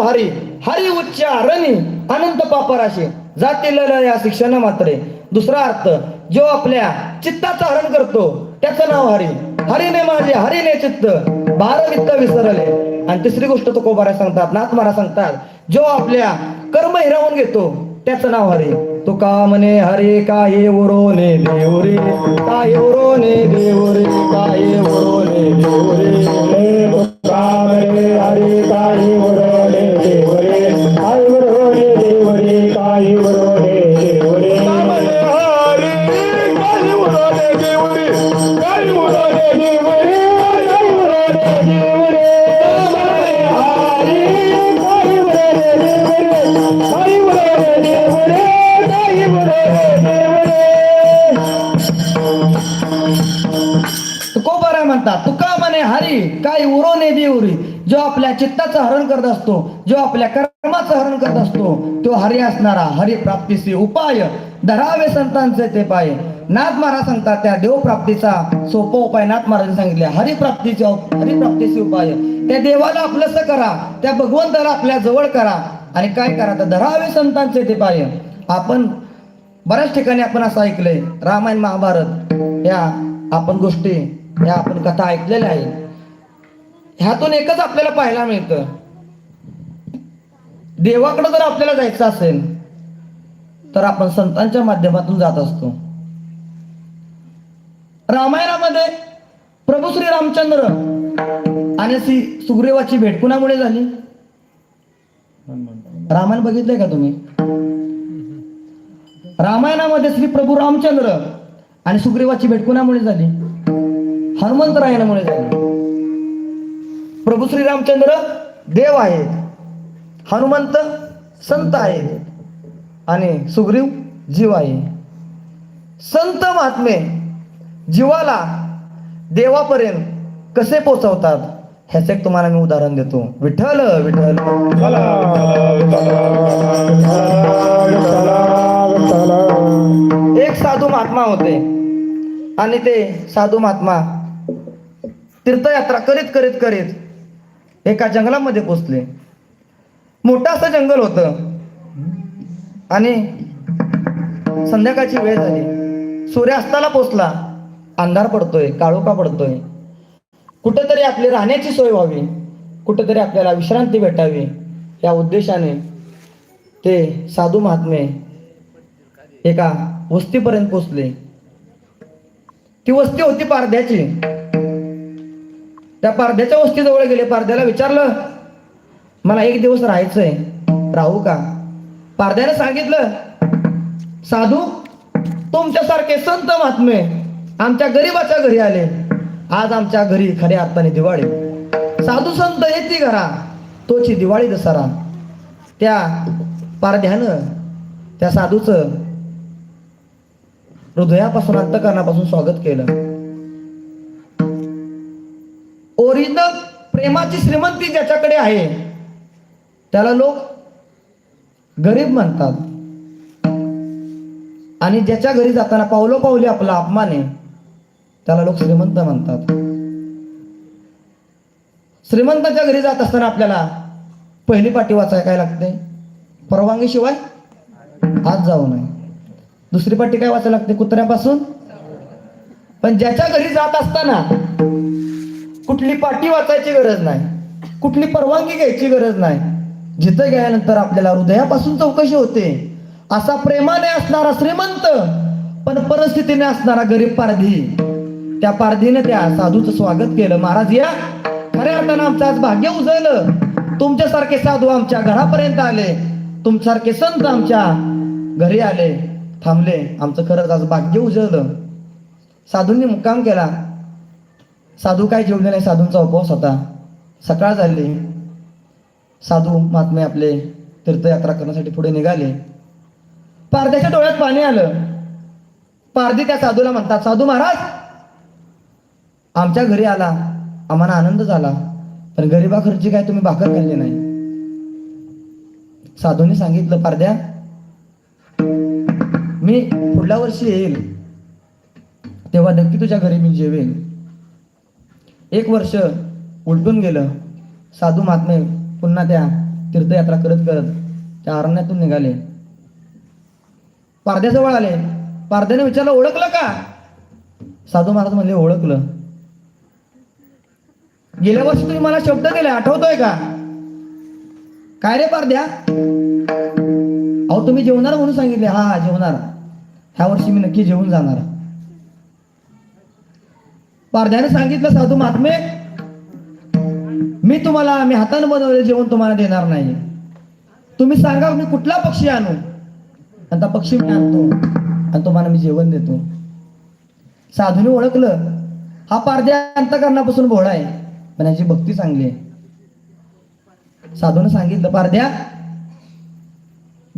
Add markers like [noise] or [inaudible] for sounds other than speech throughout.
नाव हरी हरी उच्चारणी अनंत पापराशी. जातील या शिक्षण मात्रे. दुसरा अर्थ जो आपल्या चित्ताचं हरण करतो त्याचं नाव हरी. हरिने माझे हरिने चित्त. भारवित्त विसरले. आणि तिसरी गोष्ट तो कोबारा सांगतात नाथ महाराज सांगतात जो आपल्या कर्म हिरावून घेतो त्याचं नाव हरी. तो का म्हणे हरे काय उरोने देवरे काय असतो जो आपल्या कर्माचं हरण करत असतो तो हरी असणारा हरी प्राप्तीचे उपाय. धरावे संतांचे ते पाय. नाथ महाराज सांगतात त्या देवप्राप्तीचा सोपा उपाय. नाथ महाराज सांगितले हरिप्राप्तीचे हरिप्राप्तीचे उपाय. त्या देवाला आपलंस करा त्या भगवंताला आपल्या जवळ करा. आणि काय करा तर धरावे संतांचे ते पाय. आपण बऱ्याच ठिकाणी आपण असं ऐकलंय रामायण महाभारत या आपण गोष्टी या आपण कथा ऐकलेल्या आहे ह्यातून एकच आपल्याला पाहायला मिळतं. देवाकडे जर आपल्याला जायचं असेल तर आपण संतांच्या माध्यमातून जात असतो. रामायणामध्ये प्रभू श्री रामचंद्र आणि श्री सुग्रीवाची भेट कुणामुळे झाली? रामायण बघितलंय का तुम्ही? रामायणामध्ये श्री प्रभू रामचंद्र आणि सुग्रीवाची भेट कुणामुळे झाली? हनुमंतरायामुळे झाली. प्रभू श्री रामचंद्र देव आहेत. हनुमंत संत आहेत. आणि सुग्रीव जीव आहे संत महात्मे जीवाला देवापर्यंत कसे पोचवतात ह्याचे एक तुम्हाला मी उदाहरण देतो. विठ्ठल विठ्ठल. एक साधू महात्मा होते. आणि ते साधू महात्मा तीर्थयात्रा करीत करीत करीत एका जंगलामध्ये पोचले मोठं असं जंगल होतं. आणि संध्याकाळची वेळ झाली. सूर्यास्ताला पोचला. अंधार पडतोय काळोखा पडतोय. कुठेतरी आपली राहण्याची सोय व्हावी. कुठेतरी आपल्याला विश्रांती भेटावी. या उद्देशाने ते साधू महात्मे एका वस्तीपर्यंत पोचले. ती वस्ती होती पारध्याची. त्या पारध्याच्या वस्तीजवळ गेले. पारध्याला विचारलं मला एक दिवस राहायचंय. राहू का? पारध्याने सांगितलं साधू तुमच्यासारखे संत महात्मे आमच्या गरीबाच्या घरी आले. आज आमच्या घरी खऱ्या अर्थाने दिवाळी. साधू संत येते घरा. तोची दिवाळी दसरा. त्या पारध्यानं त्या साधूचं हृदयापासून अंतकरणापासून स्वागत केलं. ओरिजिनल प्रेमाची श्रीमंती ज्याच्याकडे आहे त्याला लोक गरीब म्हणतात. आणि ज्याच्या घरी जाताना पावलो पावली आपला अपमान आहे त्याला लोक श्रीमंत म्हणतात. श्रीमंताच्या घरी जात असताना आपल्याला पहिली पाठी वाचाय काय लागते? परवानगी शिवाय आज जाऊ नये. दुसरी पाठी काय वाचायला लागते? कुत्र्यापासून? पण ज्याच्या घरी जात असताना कुठली पाठी वाचायची गरज नाही. कुठली परवानगी घ्यायची गरज नाही. जिथं गेल्यानंतर आपल्याला हृदयापासून चौकशी होते. असा प्रेमाने असणारा श्रीमंत पण परिस्थितीने असणारा गरीब पारधी. त्या पारधीने त्या साधूचं स्वागत केलं. महाराज या. खऱ्या अर्थानं आमचं आज भाग्य उजळलं. तुमच्यासारखे साधू आमच्या घरापर्यंत आले. तुमच्यासारखे संत आमच्या घरी आले. थांबले. आमचं खरंच आज भाग्य उजळलं. साधूंनी मुक्काम केला. साधू काय जेवले नाही? साधूंचा उपवास होता. सकाळ झाली. साधू महात्मे आपले तीर्थयात्रा करण्यासाठी पुढे निघाले. पारध्याच्या डोळ्यात पाणी आलं. पारधी त्या साधूला म्हणतात साधू महाराज आमच्या घरी आला. आम्हाला आनंद झाला. पण गरीबा खर्ची काय तुम्ही भाकर खाल्ली नाही. साधूने सांगितलं पारद्या मी पुढल्या वर्षी येईल. तेव्हा नक्की तुझ्या घरी मी जेवेन. एक वर्ष उलटून गेलं. साधू महात्मे पुन्हा त्या तीर्थयात्रा करत करत त्या अरण्यातून निघाले. पारद्याजवळ आले. पारद्याने विचारलं ओळखलं का? साधू महाराज म्हणले ओळखलं. गेल्या वर्षी तुम्ही मला शब्द दिले आठवतोय का? काय रे पारद्या अहो तुम्ही जेवणार म्हणून सांगितले. हा हा जेवणार. ह्या वर्षी मी नक्की जेवून जाणार. पारद्याने सांगितलं साधू महात्मे मी तुम्हाला मी हाताने बनवलेलं जेवण तुम्हाला देणार नाही. तुम्ही सांगा मी कुठला पक्षी आणू? आणि त्या पक्षी मी आणतो आणि तुम्हाला मी जेवण देतो. साधूने ओळखलं. हा पारद्या अंतकरणापासून भोळा आहे. पण याची भक्ती चांगली आहे. साधूने सांगितलं पारद्या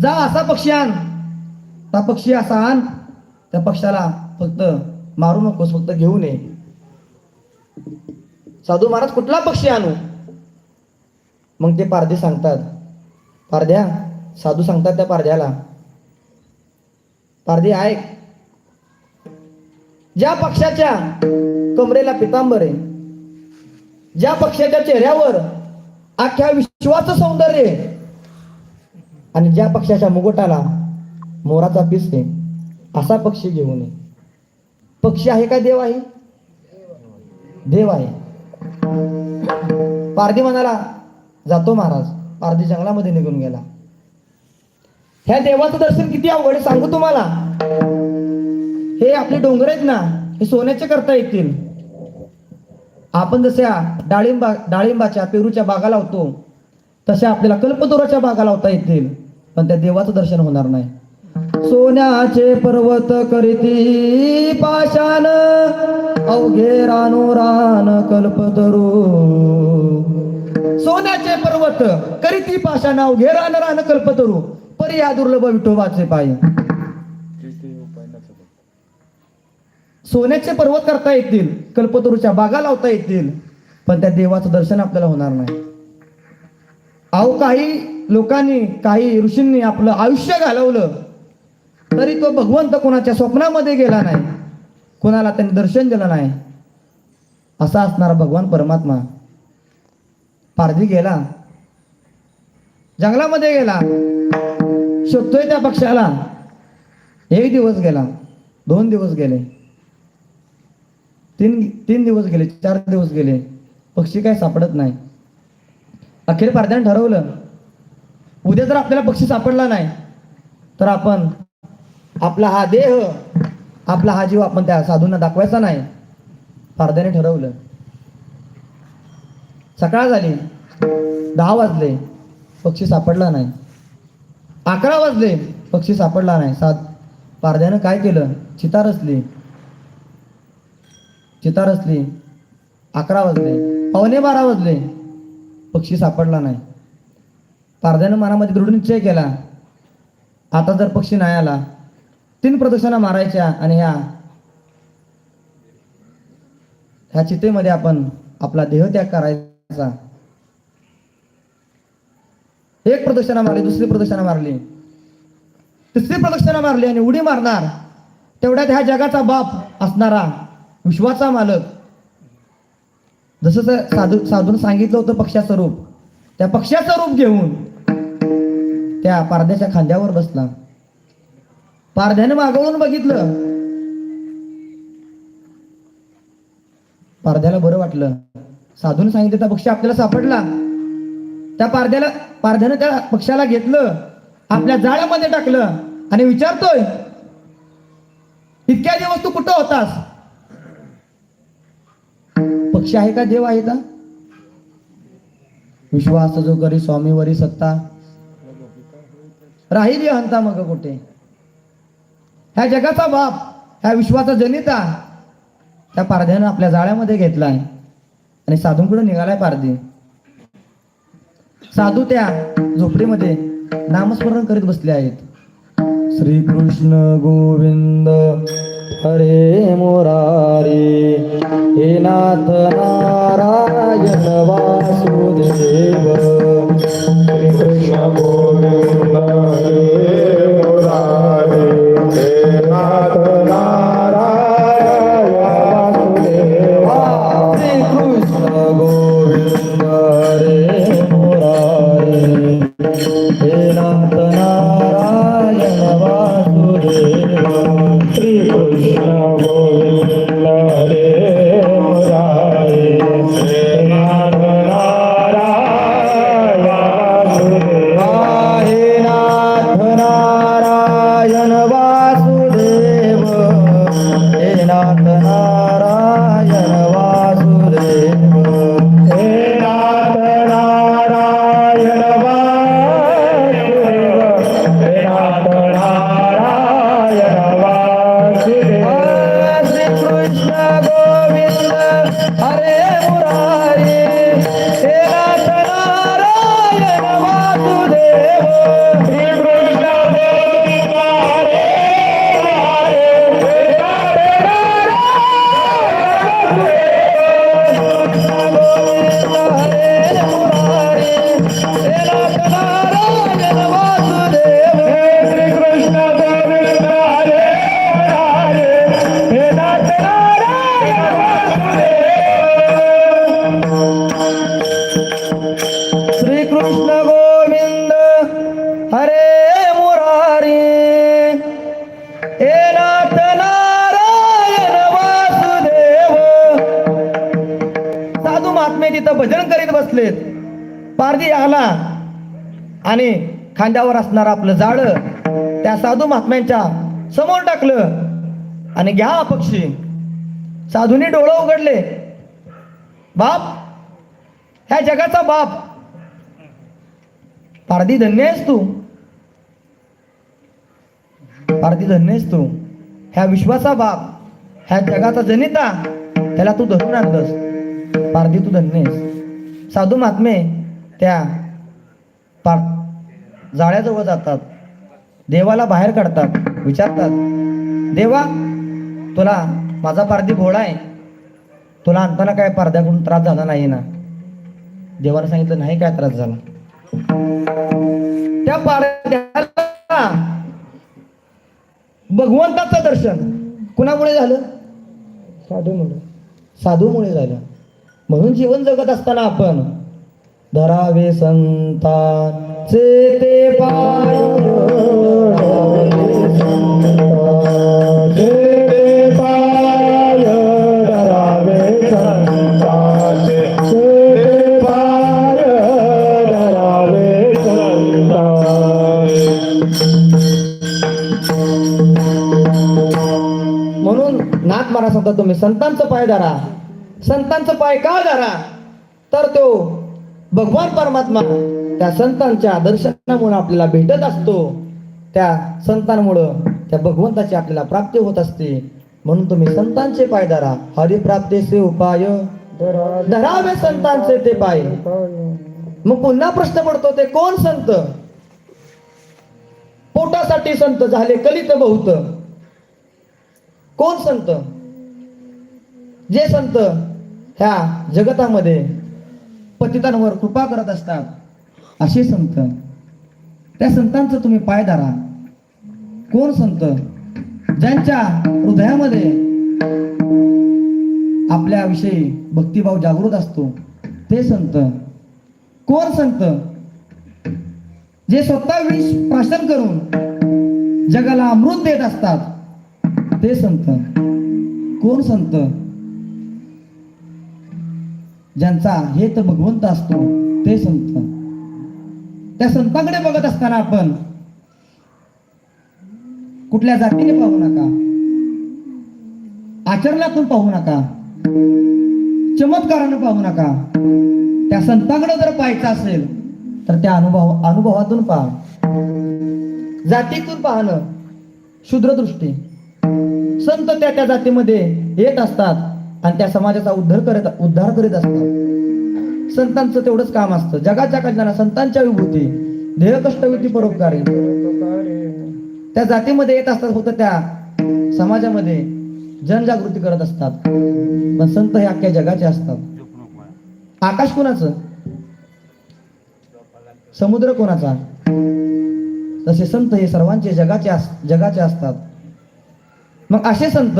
जा असा पक्षी आण. त्या पक्षी असा आण. त्या पक्षाला फक्त मारू नकोस फक्त घेऊन ये. साधू महाराज कुठला पक्षी आणू? मग ते पारधे सांगतात. पारध्या साधू सांगतात त्या पारध्याला पारधे ऐक. ज्या पक्षाच्या कमरेला पितांबर आहे ज्या पक्षाच्या चेहऱ्यावर अख्ख्या विश्वाचं सौंदर्य आहे आणि ज्या पक्षाच्या मुगोटाला मोराचा पिसते असा पक्षी घेऊन ये पक्षी आहे का देव आहे? देव आहे. पारधी म्हणाला जातो महाराज. पारधी जंगलामध्ये निघून गेला. ह्या देवाचं दर्शन किती अवघड आहे सांगू तुम्हाला. हे आपले डोंगर आहेत ना हे सोन्याचे करता येतील. आपण जशा डाळिंबा डाळिंबाच्या पेरूच्या बागा लावतो तशा आपल्याला कल्पतोराच्या बागा लावता येतील. पण त्या देवाचं दर्शन होणार नाही. सोन्याचे पर्वत करीती पाशान अवघे रानो रान कल्पतरू. सोन्याचे पर्वत करीती नाव घे रान रान कल्पतरू परी या दुर्लभ विठोबाचे पाय. सोन्याचे पर्वत करता येतील कल्पतरूच्या बागा लावता येतील पण त्या देवाचं दर्शन आपल्याला होणार नाही. अहो काही लोकांनी काही ऋषींनी आपलं आयुष्य घालवलं तरी तो भगवंत कोणाच्या स्वप्नामध्ये गेला नाही. कोणाला त्यांनी दर्शन दिलं नाही. असा असणारा भगवान परमात्मा पारधी गेला. जंगलामध्ये गेला. शोधतोय त्या पक्षाला एक दिवस गेला. दोन दिवस गेले. तीन तीन दिवस गेले चार दिवस गेले. पक्षी काय सापडत नाही. अखेर पारध्याने ठरवलं उद्या जर आपल्याला पक्षी सापडला नाही तर आपण आपला हा देह आपला हा जीव आपण त्या साधूंना दाखवायचा नाही. पारध्याने ठरवलं. सकाळ झाली. दहा वाजले. पक्षी सापडला नाही. अकरा वाजले. पक्षी सापडला नाही. सात. पारध्यानं काय केलं? चिता रचली चिता रचली अकरा वाजले. पावणे बारा वाजले. पक्षी सापडला नाही. पारद्यानं मनामध्ये दृढ निश्चय केला. आता जर पक्षी नाही आला तीन प्रदक्षिणा मारायच्या आणि ह्या ह्या चितेमध्ये आपण आपला देहत्याग करायचा. एक प्रदक्षिणा मारली दुसरी प्रदक्षिणा मारली. तिसरी प्रदक्षिणा मारली आणि उडी मारणार. तेवढ्यात ह्या जगाचा बाप असणारा विश्वाचा मालक. जसं साधू साधून सांगितलं होतं पक्षाचं रूप त्या पक्षाचं रूप घेऊन त्या पारद्याच्या खांद्यावर बसला. पारध्याने मागवून बघितलं. पारध्याला बरं वाटलं. साधून सांगितलं त्या पक्षी आपल्याला सापडला. त्या पारध्याला पारध्यानं त्या पक्षाला घेतलं आपल्या जाळ्यामध्ये टाकलं आणि विचारतोय इतक्या दिवस तू कुठं होतास? पक्षी आहे का? देव आहे का? विश्वास जो करी स्वामीवरी सत्ता. राहिली हंता मग कुठे? ह्या जगाचा बाप ह्या विश्वाचा जनिता त्या पारध्यानं आपल्या जाळ्यामध्ये घेतलाय. आणि साधूंकडे निघालाय पारधी? साधू त्या झोपडीमध्ये नामस्मरण करीत बसले आहेत. श्रीकृष्ण गोविंद हरे मोरारी हे नाथ नारायण वासुदेव. कृष्ण गोविंद हरे नाही तिथं भजन करीत बसलेत. पारधी आला आणि खांद्यावर असणार आपलं जाळ त्या साधू महात्म्यांच्या समोर टाकलं आणि घ्या पक्षी साधूने डोळं उघडले. बाप ह्या जगाचा बाप. पारधी धन्य आहेस तू. पारधी धन्य आहेस तू. ह्या विश्वाचा बाप ह्या जगाचा जनिता त्याला तू धरून आणलंस. पारधी तू धन्य आहेस. साधू महात्मे त्या पार जाळ्याजवळ जातात. देवाला बाहेर काढतात. विचारतात देवा तुला माझा पारधी भोळा आहे. तुला आणताना काय पारद्याकडून त्रास झाला नाही ना? देवाने सांगितलं नाही काय त्रास झाला? त्या पारद्याला भगवंताचं दर्शन कुणामुळे झालं? साधू म्हणून साधूमुळे झालं. म्हणून जीवन जगत असताना आपण धरावे संतांचे ते पाय म्हणून नाथ महाराज सांगतात तुम्ही संतांचं पाय धरा. संतांचा पाय का धरा? तर तो भगवान परमात्मा त्या संतांच्या दर्शनामुळे आपल्याला भेटत असतो. त्या संतांमुळं त्या भगवंताची आपल्याला प्राप्ती होत असते. म्हणून तुम्ही संतांचे पाय धरा. हरिप्राप्तीचे उपाय. धरावे संतांचे ते पाय. मग पुन्हा प्रश्न पडतो ते कोण संत? पोटासाठी संत झाले कलित बहुत. कोण संत? जे संत ह्या जगतामध्ये पतितांवर कृपा करत असतात. असे संत. त्या संतांचं तुम्ही पाय धरा. कोण संत? ज्यांच्या हृदयामध्ये आपल्याविषयी भक्तिभाव जागृत असतो ते संत. कोण संत? जे स्वतः विष प्राशन करून जगाला अमृत देत असतात ते संत. कोण संत? ज्यांचा हे तर भगवंत असतो ते संत त्या संतांकडे बघत असताना आपण कुठल्या जातीने पाहू नका. आचरणातून पाहू नका. चमत्कारानं पाहू नका. त्या संतांकडे जर पाहायचं असेल तर त्या अनुभव अनुभवातून पहा. जातीतून पाहणं शूद्रदृष्टी. संत त्या त्या जातीमध्ये येत असतात. आणि त्या समाजाचा उद्धार करत उद्धार करीत असतात. संतांचं तेवढंच काम असतं. जगाच्या कल्याणा संतांच्या विभूती ध्येय कष्टविधी परोपकारी. त्या जातीमध्ये येत असतात फक्त त्या समाजामध्ये जनजागृती करत असतात. पण संत हे अख्ख्या जगाचे असतात. आकाश कोणाचं? समुद्र कोणाचा? तसे संत हे सर्वांचे जगाचे जगाचे असतात. मग असे संत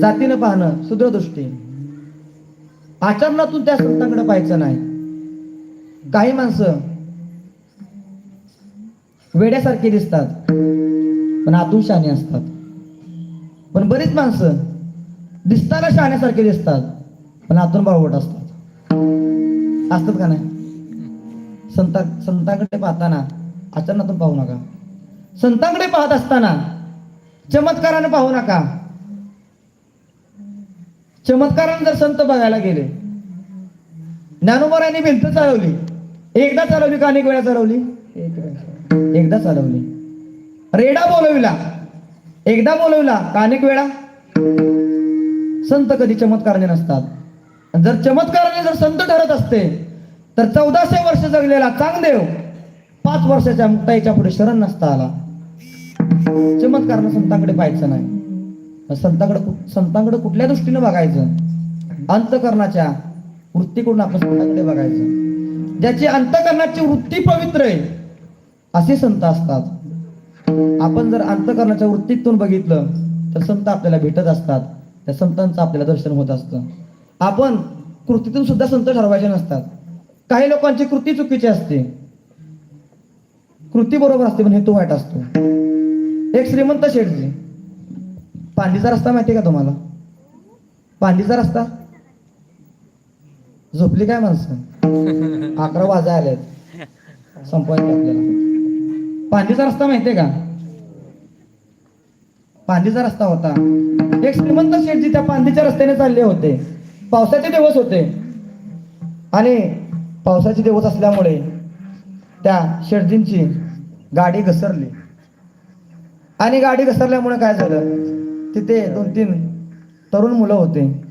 जातीनं पाहणं शूद्रदृष्टी आचरणातून त्या संतांकडे पाहायचं नाही. काही माणसं वेड्यासारखे दिसतात पण आतून शहाणे असतात. पण बरीच माणसं दिसताना शहाण्यासारखे दिसतात पण आतून बाळवट असतात. असतात का नाही? संता संतांकडे पाहताना आचरणातून पाहू नका. संतांकडे पाहत असताना चमत्काराने पाहू नका. चमत्काराने जर संत बघायला गेले. ज्ञानोबरांनी भिंत चालवली. एकदा चालवली का अनेक वेळा चालवली? एकदा चालवली. रेडा बोलविला. एकदा बोलविला का अनेक वेळा? संत कधी चमत्कारने नसतात. जर चमत्काराने जर संत ठरत असते तर चौदाशे वर्ष जगलेला चांगदेव पाच वर्षाच्या मुक्ताईच्या पुढे शरण नसता आला. चमत्कार संतांकडे पाहायचं नाही. संतांकडे संतांकडे कुठल्या दृष्टीने बघायचं? अंतकरणाच्या वृत्तीकडून आपण संतांकडे बघायचं. ज्याची अंतकरणाची वृत्ती पवित्र आहे असे संत असतात. आपण जर अंतकरणाच्या वृत्तीतून बघितलं तर संत आपल्याला भेटत असतात. त्या संतांचं आपल्याला दर्शन होत असतं. आपण कृतीतून सुद्धा संत ठरवायचे नसतात. काही लोकांची कृती चुकीची असते. कृती बरोबर असते पण हेतू वाईट असतो. एक श्रीमंत शेठजी. पांडीचा रस्ता माहिती का तुम्हाला? पांडीचा रस्ता? झोपली काय माणसं? [laughs] अकरा वाजा आलेत. संपवायचं आपल्याला. पांडीचा रस्ता माहितीये का? पांडीचा रस्ता होता. एक श्रीमंत शेठजी त्या पांडीच्या रस्त्याने चालले होते. पावसाचे दिवस होते. आणि पावसाचे दिवस असल्यामुळे त्या शेठजींची गाडी घसरली. आणि गाडी घसरल्यामुळे काय झालं? तिथे दोन तीन तरुण मुलं होते.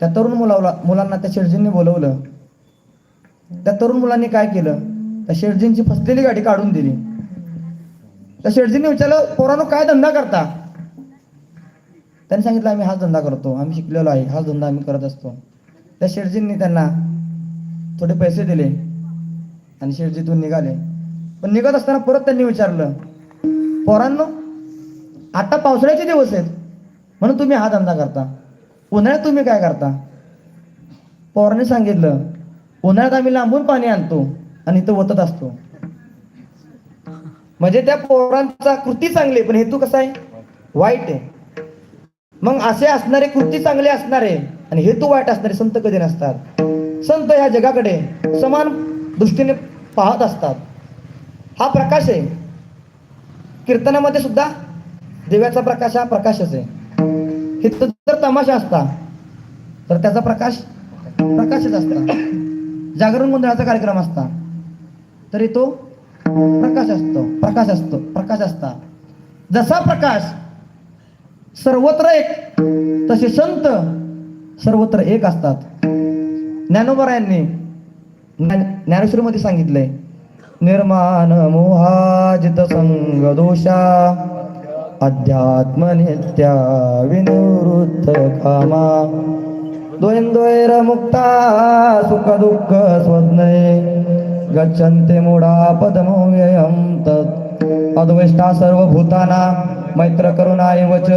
त्या तरुण मुलाला मुलांना त्या शेठजींनी बोलवलं. त्या तरुण मुलांनी काय केलं? त्या शेठजींची फसलेली गाडी काढून दिली. त्या शेठजींनी विचारलं पोरानो काय धंदा करता? त्यांनी सांगितलं आम्ही हाच धंदा करतो. आम्ही शिकलेलो आहे. हाच धंदा आम्ही करत असतो. त्या शेठजींनी त्यांना थोडे पैसे दिले आणि शेठजीतून निघाले. पण निघत असताना परत त्यांनी विचारलं पोरांनो आता पावसाळ्याचे दिवस आहेत. म्हणून तुम्ही हा धंदा करता. उन्हाळ्यात तुम्ही काय करता? पोराने सांगितलं उन्हाळ्यात आम्ही लांबून पाणी आणतो आणि इथं ओतत असतो. म्हणजे त्या पोरांचा कृती चांगली आहे, पण हेतू कसा आहे? वाईट आहे. मग असे असणारे कृती चांगले असणारे आणि हेतू वाईट असणारे संत कधी नसतात. संत ह्या जगाकडे समान दृष्टीने पाहत असतात. हा प्रकाश आहे. कीर्तनामध्ये सुद्धा दिव्याचा प्रकाश हा प्रकाशच आहे. इथं जर तमाशा असता तर त्याचा प्रकाश प्रकाशच असता. जागरण गोंधळाचा कार्यक्रम असता तरी तो प्रकाश असतो प्रकाश असतो प्रकाश असता. जसा प्रकाश सर्वत्र एक तसे संत सर्वत्र एक असतात. ज्ञानोबरायांनी ज्ञानेश्वरीमध्ये सांगितलंय निर्माण मोहाजित संग दोषा अध्यात्मनित्या विनिवृत्त कामा द्वैर मुक्ता सुख दुःख स्वज्ञे गच्छन्ते मूढा पदमव्ययं तत्। अद्वेष्टा सर्वभूताना मैत्र करुणा एवच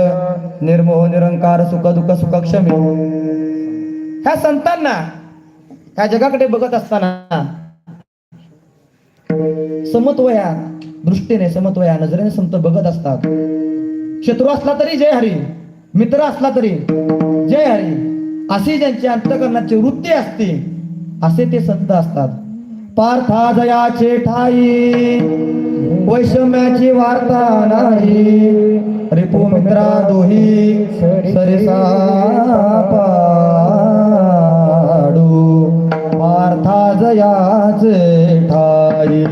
निर्मोह निरंकार सुख दुःख सुखक्षमी। ह्या संतांना ह्या जगाकडे बघत असताना समत्वया दृष्टीने समत्वया नजरेने समत बघत असतात. शत्रू असला तरी जय हरी. मित्र असला तरी जय हरी. अशी ज्यांची अंतकरणाची वृत्ती असते असे ते संत असतात. पार्था जयाचे ठाई वैषम्याची वार्ता नाही. रिपो मित्रा दोही सरिसा पाडू. पार्था जयाचे ठाई